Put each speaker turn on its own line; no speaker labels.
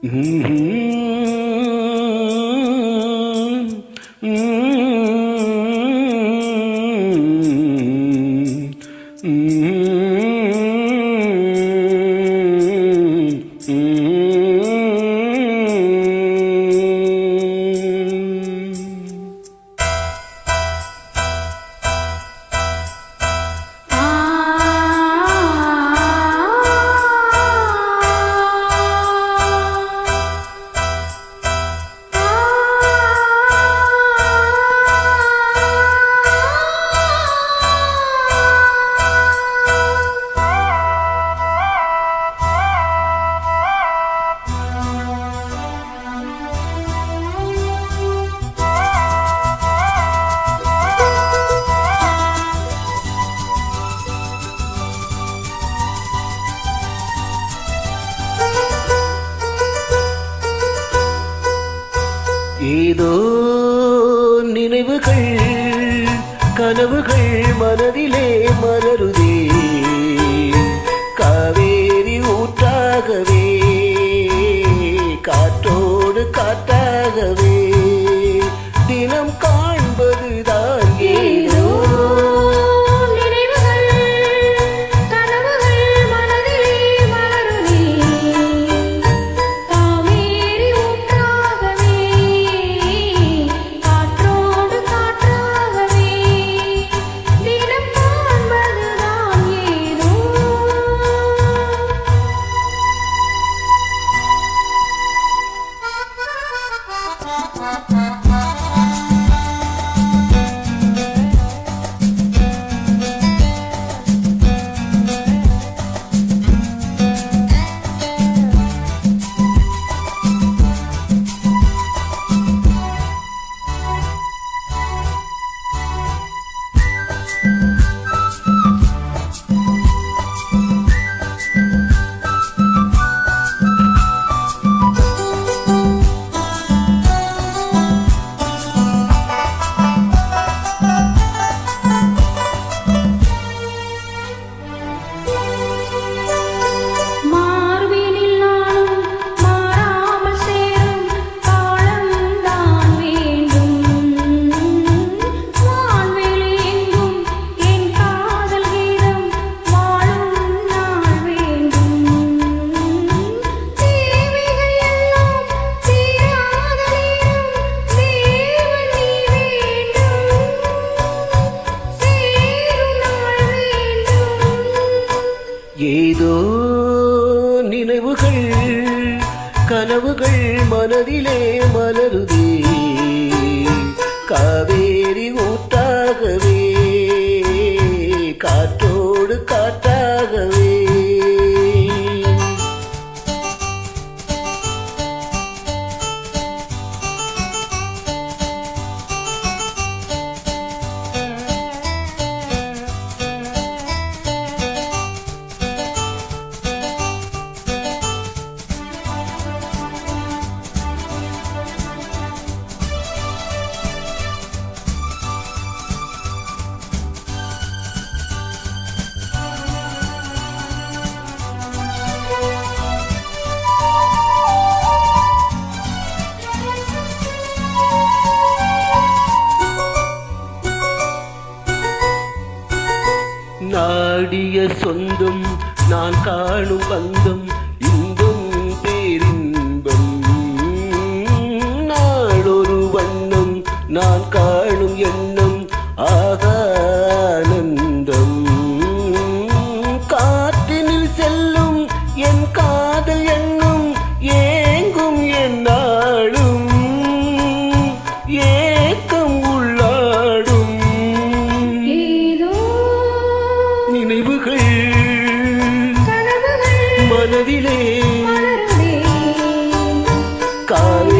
Mm-hmm. ஏதோ
நினைவுகள் கனவுகள் மனதிலே மலருதே. ஏதோ
நினைவுகள் கனவுகள் மனதிலே மலருதே. காவேரி ஊட்டாகவே காற்றோ நாடிய சொந்தம் நான் காணும் பந்தம் இன்பம் பேரின்பம். நாடொரு வண்ணம் நான் கா Call